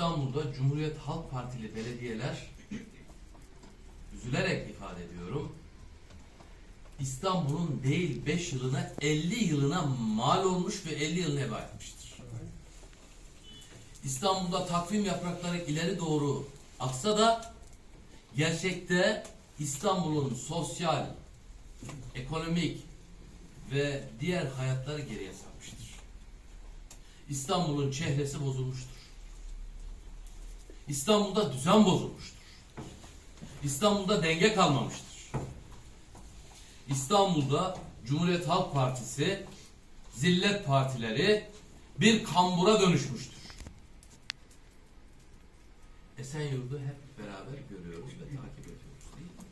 İstanbul'da Cumhuriyet Halk Partili belediyeler üzülerek ifade ediyorum. İstanbul'un değil 5 yılına 50 yılına mal olmuş ve 50 yılını heba etmiştir. İstanbul'da takvim yaprakları ileri doğru aksa da gerçekte İstanbul'un sosyal, ekonomik ve diğer hayatları geriye sarmıştır. İstanbul'un çehresi bozulmuştur. İstanbul'da düzen bozulmuştur. İstanbul'da denge kalmamıştır. İstanbul'da Cumhuriyet Halk Partisi, zillet partileri bir kambura dönüşmüştür. Esenyurt'u hep beraber görüyoruz ve takip ediyoruz değil mi?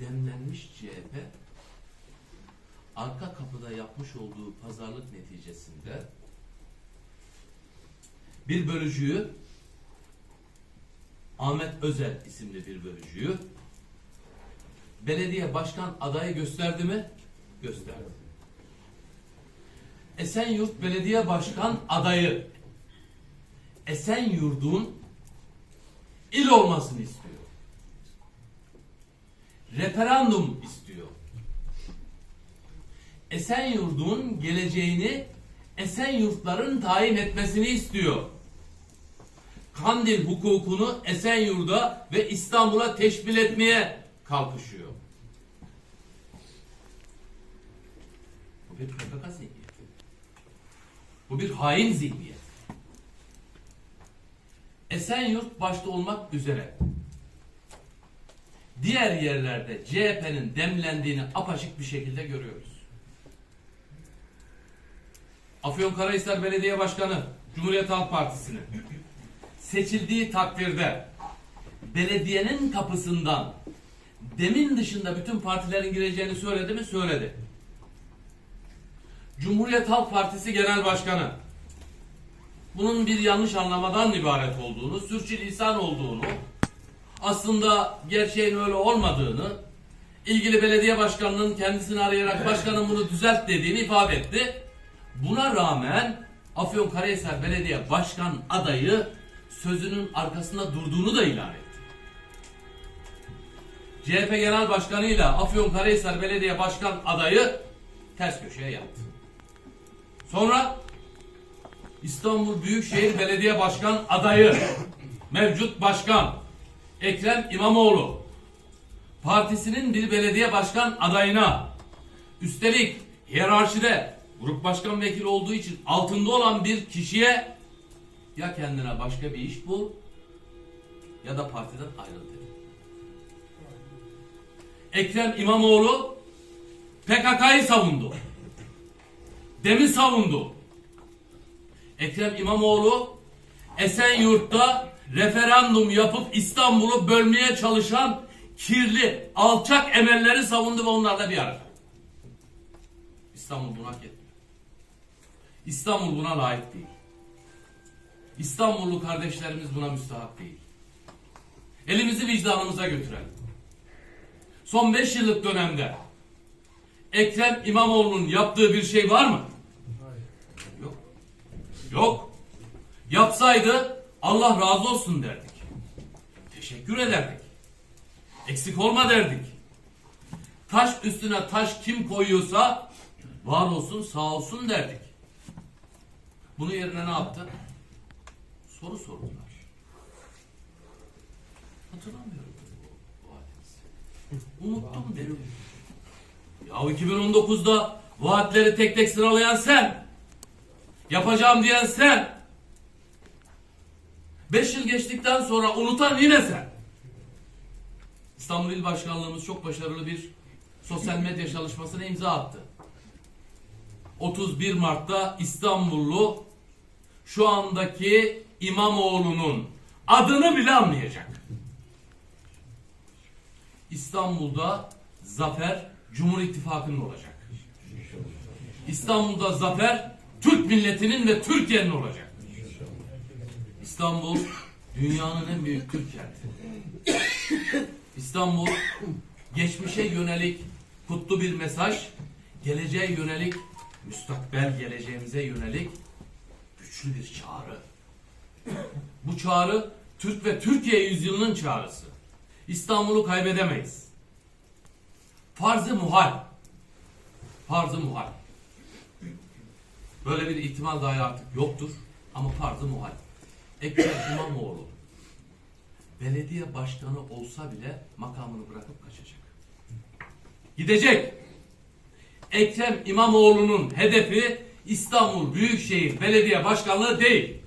Demlenmiş CHP arka kapıda yapmış olduğu pazarlık neticesinde bir bölücüyü Ahmet Özel isimli bir bölücüyü belediye başkan adayı gösterdi mi? Gösterdi. Esenyurt Belediye Başkan adayı Esenyurt'un il olmasını istiyor. Referandum istiyor. Esenyurt'un geleceğini Esenyurtların tayin etmesini istiyor. Kandil hukukunu Esenyurt'a ve İstanbul'a teşkil etmeye kalkışıyor. Bu bir PKK zihniyeti. Bu bir hain zihniyet. Esenyurt başta olmak üzere diğer yerlerde CHP'nin demlendiğini apaçık bir şekilde görüyoruz. Afyonkarahisar Belediye Başkanı Cumhuriyet Halk Partisi'nin seçildiği takdirde belediyenin kapısından demin dışında bütün partilerin gireceğini söyledi mi? Söyledi. Cumhuriyet Halk Partisi Genel Başkanı bunun bir yanlış anlamadan ibaret olduğunu, sürçülisan olduğunu, aslında gerçeğin öyle olmadığını, ilgili belediye başkanının kendisini arayarak başkanım bunu düzelt dediğini ifade etti. Buna rağmen Afyonkarahisar Belediye Başkan adayı sözünün arkasında durduğunu da ilan etti. CHP Genel Başkanı ile Afyonkarahisar Belediye Başkan adayı ters köşeye yattı. Sonra İstanbul Büyükşehir Belediye Başkan adayı mevcut başkan Ekrem İmamoğlu partisinin bir belediye başkan adayına üstelik hiyerarşide grup başkan vekili olduğu için altında olan bir kişiye ya kendine başka bir iş bul ya da partiden ayrıl dedi. Ekrem İmamoğlu PKK'yı savundu. Dem'i savundu. Ekrem İmamoğlu Esenyurt'ta referandum yapıp İstanbul'u bölmeye çalışan kirli, alçak emelleri savundu ve onlarla bir arada. İstanbul buna hak etmiyor. İstanbul buna layık değil. İstanbullu kardeşlerimiz buna müstahak değil. Elimizi vicdanımıza götürelim. Son beş yıllık dönemde Ekrem İmamoğlu'nun yaptığı bir şey var mı? Yok. Yok. Yapsaydı Allah razı olsun derdik. Teşekkür ederdik. Eksik olma derdik. Taş üstüne taş kim koyuyorsa var olsun sağ olsun derdik. Bunun yerine ne yaptı? Soru sordular. Hatırlamıyorum bu, bu hadisi. Unuttum dedim. Ya 2019'da vaatleri tek tek sıralayan sen. Yapacağım diyen sen. Beş yıl geçtikten sonra unutan yine sen. İstanbul İl Başkanlığımız çok başarılı bir sosyal medya çalışmasına imza attı. 31 Mart'ta İstanbullu şu andaki İmamoğlu'nun adını bile anlayacak. İstanbul'da zafer Cumhur İttifakı'nın olacak. İstanbul'da zafer Türk milletinin ve Türkiye'nin olacak. İstanbul dünyanın en büyük Türk kenti. İstanbul geçmişe yönelik kutlu bir mesaj, geleceğe yönelik, müstakbel geleceğimize yönelik güçlü bir çağrı. Çağrı Türk ve Türkiye yüzyılının çağrısı. İstanbul'u kaybedemeyiz. Farz-ı muhal. Farz-ı muhal. Böyle bir ihtimal dahi artık yoktur ama farz-ı muhal. Ekrem İmamoğlu belediye başkanı olsa bile makamını bırakıp kaçacak. Gidecek. Ekrem İmamoğlu'nun hedefi İstanbul Büyükşehir Belediye Başkanlığı değil.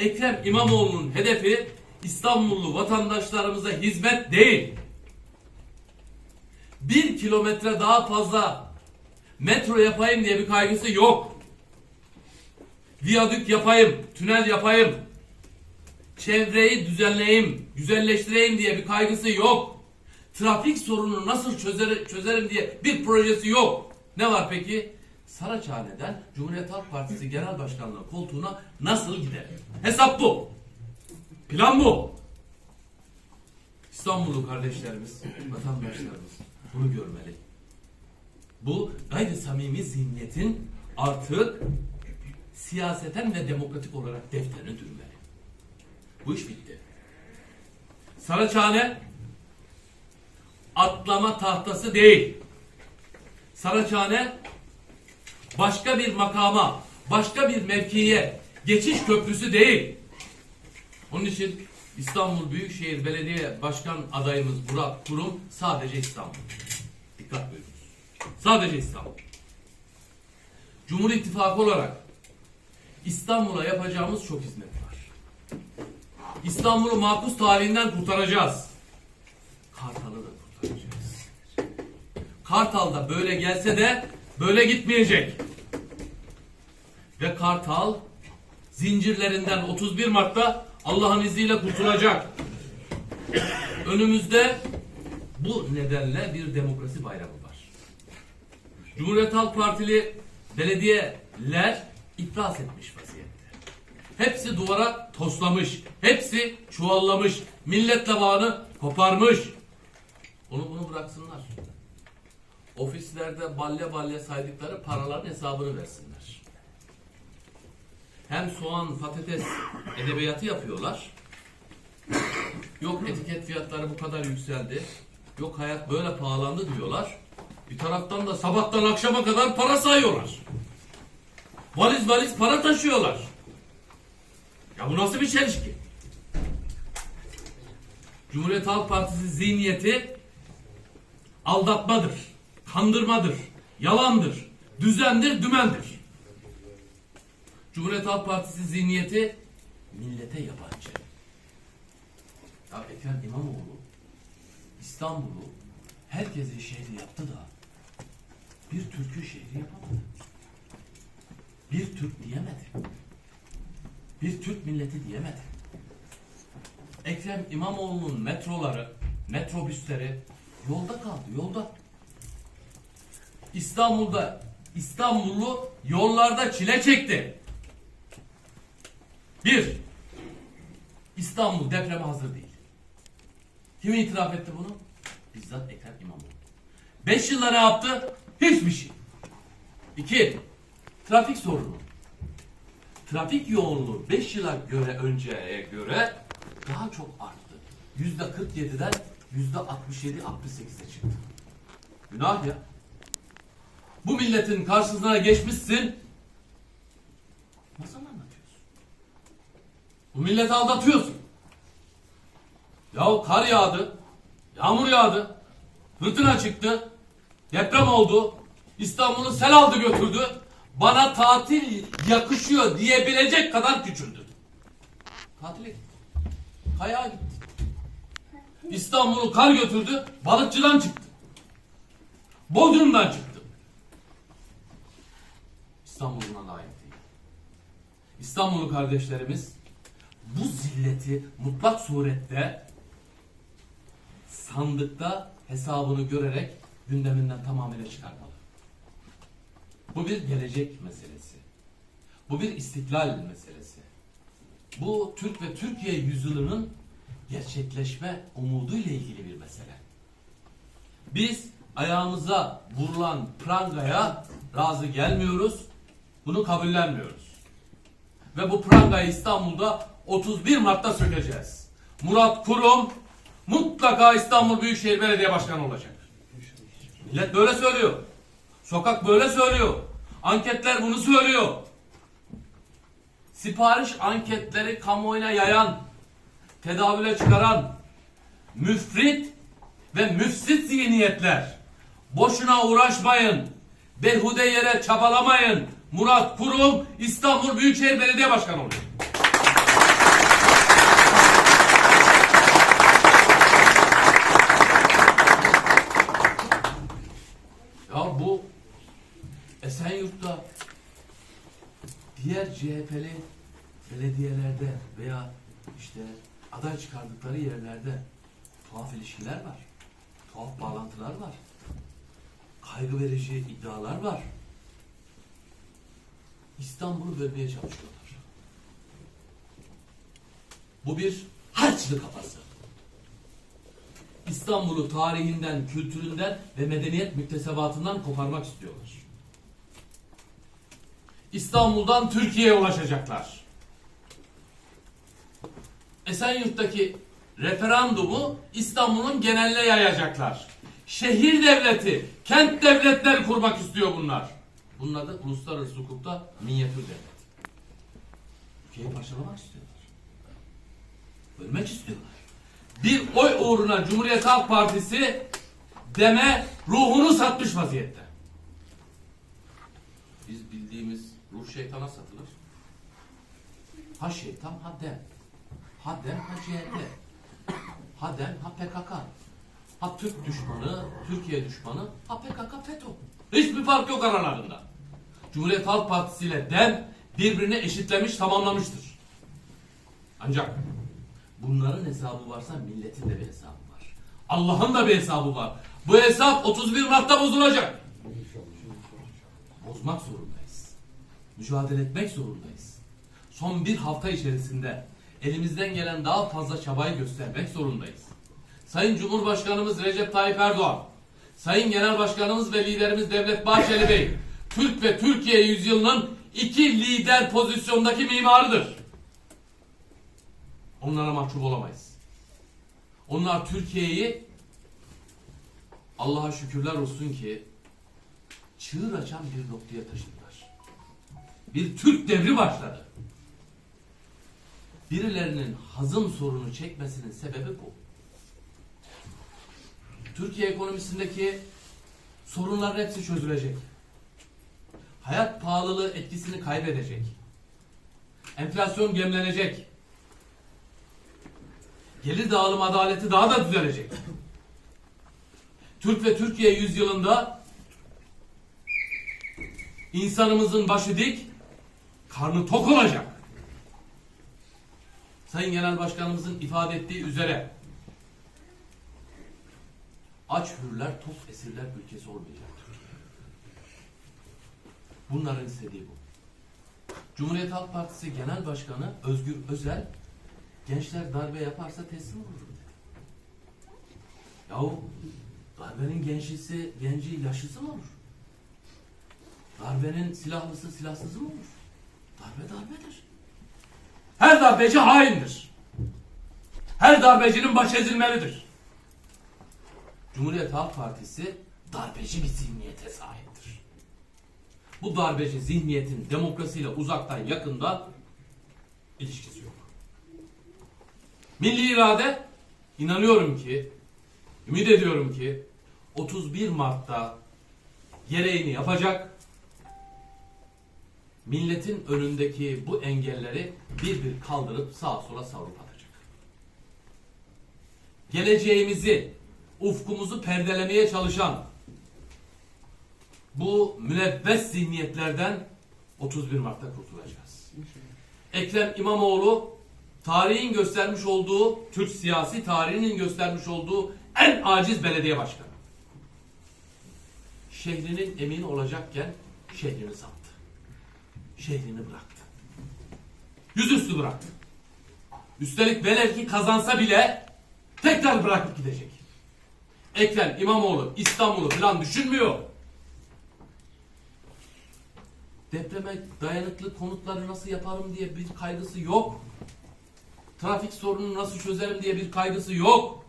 Ekrem İmamoğlu'nun hedefi İstanbullu vatandaşlarımıza hizmet değil. Bir kilometre daha fazla metro yapayım diye bir kaygısı yok. Viyadük yapayım, tünel yapayım, çevreyi düzenleyeyim, güzelleştireyim diye bir kaygısı yok. Trafik sorununu nasıl çözer, çözerim diye bir projesi yok. Ne var peki? Saraçhane'den Cumhuriyet Halk Partisi Genel Başkanlığı koltuğuna nasıl gider? Hesap bu. Plan bu. İstanbullu kardeşlerimiz, vatandaşlarımız bunu görmeli. Bu gayri samimi zihniyetin artık siyaseten ve demokratik olarak defterini dürmeli. Bu iş bitti. Saraçhane atlama tahtası değil. Saraçhane başka bir makama, başka bir mevkiye geçiş köprüsü değil. Onun için İstanbul Büyükşehir Belediye Başkan adayımız Murat Kurum sadece İstanbul. Dikkat buyurunuz. Sadece İstanbul. Cumhur İttifakı olarak İstanbul'a yapacağımız çok hizmet var. İstanbul'u makus talihinden kurtaracağız. Kartal'ı da kurtaracağız. Kartal da böyle gelse de böyle gitmeyecek. Ve Kartal zincirlerinden 31 Mart'ta Allah'ın izniyle kurtulacak. Önümüzde bu nedenle bir demokrasi bayramı var. Cumhuriyet Halk Partili belediyeler iflas etmiş vaziyette. Hepsi duvara toslamış. Hepsi çuvallamış. Milletle bağını koparmış. Onu bunu bıraksınlar. Ofislerde balya balya saydıkları paraların hesabını versinler. Hem soğan, patates edebiyatı yapıyorlar. Yok etiket fiyatları bu kadar yükseldi. Yok hayat böyle pahalandı diyorlar. Bir taraftan da sabahtan akşama kadar para sayıyorlar. Valiz valiz para taşıyorlar. Ya bu nasıl bir çelişki? Cumhuriyet Halk Partisi zihniyeti aldatmadır, kandırmadır, yalandır, düzendir, dümendir. Cumhuriyet Halk Partisi zihniyeti millete yabancı. Ya Ekrem İmamoğlu İstanbul'u herkesin şehri yaptı da bir Türk'ü şehri yapamadı. Bir Türk diyemedi. Bir Türk milleti diyemedi. Ekrem İmamoğlu'nun metroları, metrobüsleri yolda kaldı, yolda. İstanbul'da İstanbullu yollarda çile çekti. Bir, İstanbul depreme hazır değil. Kim itiraf etti bunu? Bizzat Ekrem İmamoğlu. Beş yılda ne yaptı? Hiçbir şey. İki, trafik sorunu. Trafik yoğunluğu 5 yıla göre önceye göre daha çok arttı. Yüzde 47'den yüzde 67 68'e çıktı. Günah ya. Bu milletin karşısına geçmişsin. Nasıl? Bu milleti aldatıyorsun. Yahu kar yağdı. Yağmur yağdı. Fırtına çıktı. Deprem oldu. İstanbul'u sel aldı götürdü. Bana tatil yakışıyor diyebilecek kadar küçüldü. Tatile gitti. Kayağa gitti. İstanbul'u kar götürdü. Balıkçıdan çıktı. Bodrum'dan çıktı. İstanbul buna layık değil. İstanbullu kardeşlerimiz bu zilleti mutlak surette sandıkta hesabını görerek gündeminden tamamıyla çıkarmalı. Bu bir gelecek meselesi. Bu bir istiklal meselesi. Bu Türk ve Türkiye yüzyılının gerçekleşme umuduyla ilgili bir mesele. Biz ayağımıza vurulan prangaya razı gelmiyoruz. Bunu kabullenmiyoruz. ve bu prangayı İstanbul'da 31 Mart'ta sökeceğiz. Murat Kurum mutlaka İstanbul Büyükşehir Belediye Başkanı olacak. Millet böyle söylüyor. Sokak böyle söylüyor. Anketler bunu söylüyor. Sipariş anketleri kamuoyuna yayan, tedavüle çıkaran, müfrit ve müfsit zihniyetler. Boşuna uğraşmayın. Behude yere çabalamayın. Murat Kurum İstanbul Büyükşehir Belediye Başkanı oluyor. Ya bu Esenyurt'ta diğer CHP'li belediyelerde veya işte aday çıkardıkları yerlerde tuhaf ilişkiler var. Tuhaf bağlantılar var. Kaygı verici iddialar var. İstanbul'u bölmeye çalışıyorlar. Bu bir harçlı kafası. İstanbul'u tarihinden, kültüründen ve medeniyet müktesebatından koparmak istiyorlar. İstanbul'dan Türkiye'ye ulaşacaklar. Esenyurt'taki referandumu İstanbul'un geneline yayacaklar. Şehir devleti, kent devletleri kurmak istiyor bunlar. Bunun adı uluslararası hukukta minyatür devlet. Ülkeyi parçalamak istiyorlar. Bölmek istiyorlar. Bir oy uğruna Cumhuriyet Halk Partisi deme ruhunu satmış vaziyette. Biz bildiğimiz ruh şeytana satılır. Ha şeytan ha dem. Ha dem ha CHP. Ha dem ha PKK. Ha Türk düşmanı, Türkiye düşmanı, ha PKK FETÖ. Hiçbir fark yok aralarında. Cumhuriyet Halk Partisi ile DEM birbirini eşitlemiş, tamamlamıştır. Ancak bunların hesabı varsa milletin de bir hesabı var. Allah'ın da bir hesabı var. Bu hesap 31 Mart'ta bozulacak. Bozmak zorundayız. Mücadele etmek zorundayız. Son bir hafta içerisinde elimizden gelen daha fazla çabayı göstermek zorundayız. Sayın Cumhurbaşkanımız Recep Tayyip Erdoğan, Sayın Genel Başkanımız ve liderimiz Devlet Bahçeli Bey, Türk ve Türkiye yüzyılının iki lider pozisyondaki mimarıdır. Onlara mahcup olamayız. Onlar Türkiye'yi Allah'a şükürler olsun ki çığır açan bir noktaya taşıdılar. Bir Türk devri başladı. Birilerinin hazım sorunu çekmesinin sebebi bu. Türkiye ekonomisindeki sorunların hepsi çözülecek. Hayat pahalılığı etkisini kaybedecek. Enflasyon gemlenecek. Gelir dağılım adaleti daha da düzelecek. Türk ve Türkiye yüzyılında insanımızın başı dik, karnı tok olacak. Sayın Genel Başkanımızın ifade ettiği üzere aç hürler, tok esirler ülkesi olmayacak. Bunların istediği bu. Cumhuriyet Halk Partisi Genel Başkanı Özgür Özel gençler darbe yaparsa teslim olur dedi. Yahu darbenin gençlisi, genci yaşlısı mı olur? Darbenin silahlısı silahsızı mı olur? Darbe darbedir. Her darbeci haindir. Her darbecinin başı ezilmelidir. Cumhuriyet Halk Partisi darbeci bir zihniyete sahiptir. Bu darbeci zihniyetin demokrasiyle uzaktan yakından ilişkisi yok. Milli irade inanıyorum ki, ümit ediyorum ki 31 Mart'ta gereğini yapacak. Milletin önündeki bu engelleri bir bir kaldırıp sağa sola savrulup atacak. Geleceğimizi, ufkumuzu perdelemeye çalışan bu münebbes zihniyetlerden 31 Mart'ta kurtulacağız. Ekrem İmamoğlu tarihin göstermiş olduğu, Türk siyasi tarihinin göstermiş olduğu en aciz belediye başkanı. Şehrinin emini olacakken şehrini sattı. Şehrini bıraktı. Yüzüstü bıraktı. Üstelik velev ki kazansa bile tekrar bırakıp gidecek. Ekrem İmamoğlu İstanbul'u falan düşünmüyor. Depreme dayanıklı konutları nasıl yaparım diye bir kaygısı yok. Trafik sorununu nasıl çözerim diye bir kaygısı yok.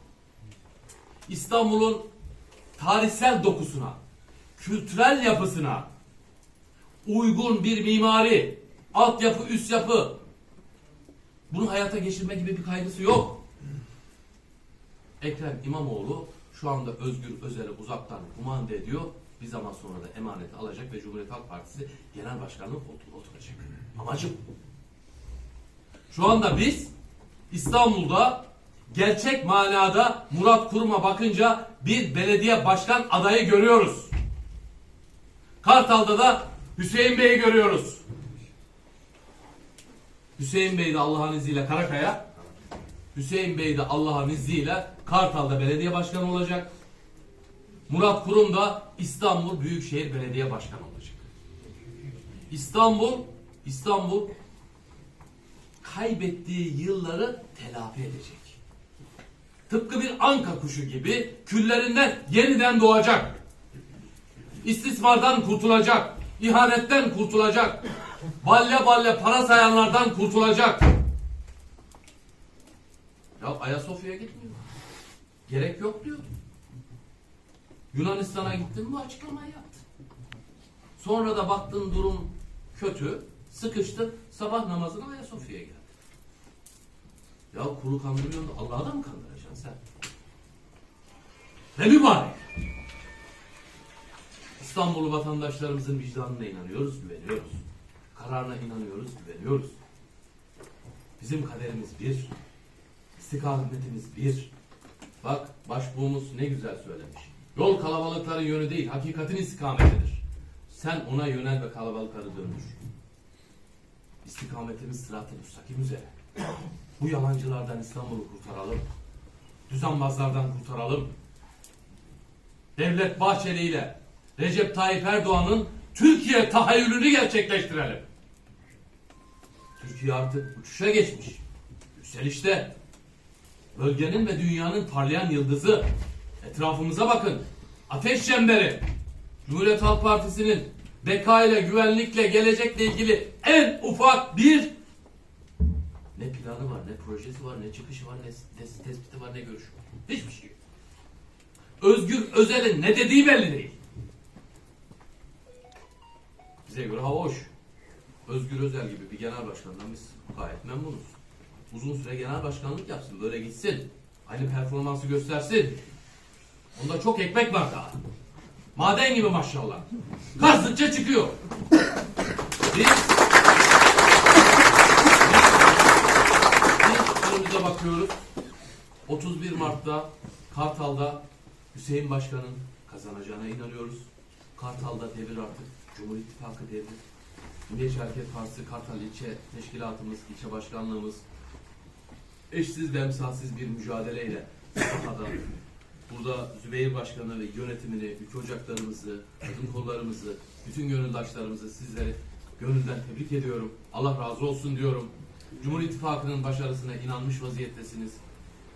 İstanbul'un tarihsel dokusuna, kültürel yapısına uygun bir mimari, altyapı, üst yapı bunu hayata geçirme gibi bir kaygısı yok. Ekrem İmamoğlu şu anda Özgür Özel'i uzaktan kumanda ediyor. Bir zaman sonra da emaneti alacak ve Cumhuriyet Halk Partisi Genel Başkanlığı koltuğuna oturacak. Amacım. Şu anda biz İstanbul'da gerçek manada Murat Kurum'a bakınca bir belediye başkan adayı görüyoruz. Kartal'da da Hüseyin Bey'i görüyoruz. Hüseyin Bey de Allah'ın izniyle Karakaya, Hüseyin Bey de Allah'ın izniyle Kartal'da belediye başkanı olacak. Murat Kurum da İstanbul Büyükşehir Belediye Başkanı olacak. İstanbul, İstanbul kaybettiği yılları telafi edecek. Tıpkı bir anka kuşu gibi küllerinden yeniden doğacak. İstismardan kurtulacak. İhanetten kurtulacak. Balle balle para sayanlardan kurtulacak. Ya Ayasofya'ya gitmiyor. Gerek yok diyor. Yunanistan'a gittin mi açıklamayı yaptın. Sonra da baktın durum kötü. Sıkıştın. Sabah namazına Ayasofya'ya geldin. Ya kulu kandırıyorsun Allah'a da mı kandıracaksın sen? Ne mübarek. İstanbullu vatandaşlarımızın vicdanına inanıyoruz, güveniyoruz. Kararına inanıyoruz, güveniyoruz. Bizim kaderimiz bir. İstikametimiz bir. Bak başbuğumuz ne güzel söylemiş. Yol kalabalıkların yönü değil, hakikatin istikametidir. Sen ona yönel ve kalabalıkları döndür. İstikametimiz sırat-ı müstakim üzere. Bu yalancılardan İstanbul'u kurtaralım. Düzenbazlardan kurtaralım. Devlet Bahçeli ile Recep Tayyip Erdoğan'ın Türkiye tahayyülünü gerçekleştirelim. Türkiye artık uçuşa geçmiş. Yükselişte. Bölgenin ve dünyanın parlayan yıldızı. Etrafımıza bakın. Ateş çemberi. Cumhuriyet Halk Partisi'nin beka ile, güvenlikle, gelecekle ilgili en ufak bir ne planı var, ne projesi var, ne çıkışı var, ne tes- tespiti var, ne görüşü var. Hiçbir şey yok. Özgür Özel'in ne dediği belli değil. Bize göre hava hoş. Özgür Özel gibi bir genel başkandan biz gayet memnunuz. Uzun süre genel başkanlık yapsın, böyle gitsin. Aynı performansı göstersin. Onda çok ekmek var daha. Maden gibi maşallah. Kazdıkça çıkıyor. Biz, biz önümüze bakıyoruz. 31 Mart'ta Kartal'da Hüseyin Başkan'ın kazanacağına inanıyoruz. Kartal'da devir artık. Cumhur İttifakı devri. Milliyetçi Hareket Partisi Kartal ilçe teşkilatımız, ilçe başkanlığımız eşsiz ve bir mücadeleyle sahada burada Zübeyir Başkanı ve yönetimini, ülke ocaklarımızı, kadın kollarımızı, bütün gönüldaşlarımızı sizleri gönülden tebrik ediyorum. Allah razı olsun diyorum. Cumhur İttifakı'nın başarısına inanmış vaziyettesiniz.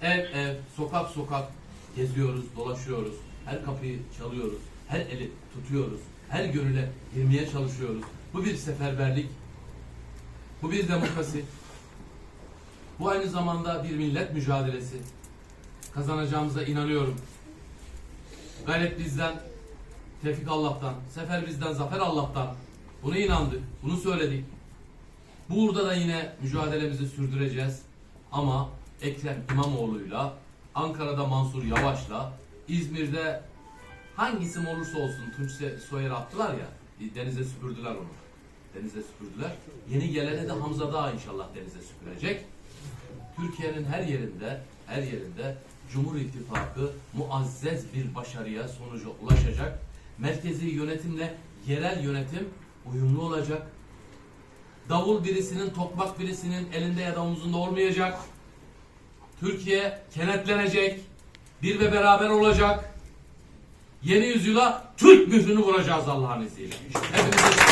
Ev ev, sokak sokak geziyoruz, dolaşıyoruz. Her kapıyı çalıyoruz. Her eli tutuyoruz. Her gönüle girmeye çalışıyoruz. Bu bir seferberlik. Bu bir demokrasi. Bu aynı zamanda bir millet mücadelesi. Kazanacağımıza inanıyorum. Gayret bizden, tevfik Allah'tan, sefer bizden, zafer Allah'tan. Buna inandık, bunu söyledik. Burada da yine mücadelemizi sürdüreceğiz. Ama Ekrem İmamoğlu'yla, Ankara'da Mansur Yavaş'la, İzmir'de hangisi olursa olsun Tunç Soyer'i attılar ya, denize süpürdüler onu. Denize süpürdüler. Yeni gelene de Hamza Dağ inşallah denize süpürecek. Türkiye'nin her yerinde, her yerinde Cumhur İttifakı muazzez bir başarıya, sonuca ulaşacak. Merkezi yönetimle yerel yönetim uyumlu olacak. Davul birisinin, tokmak birisinin elinde ya da omuzunda olmayacak. Türkiye kenetlenecek. Bir ve beraber olacak. Yeni yüzyıla Türk mührünü vuracağız Allah'ın izniyle. Hepinize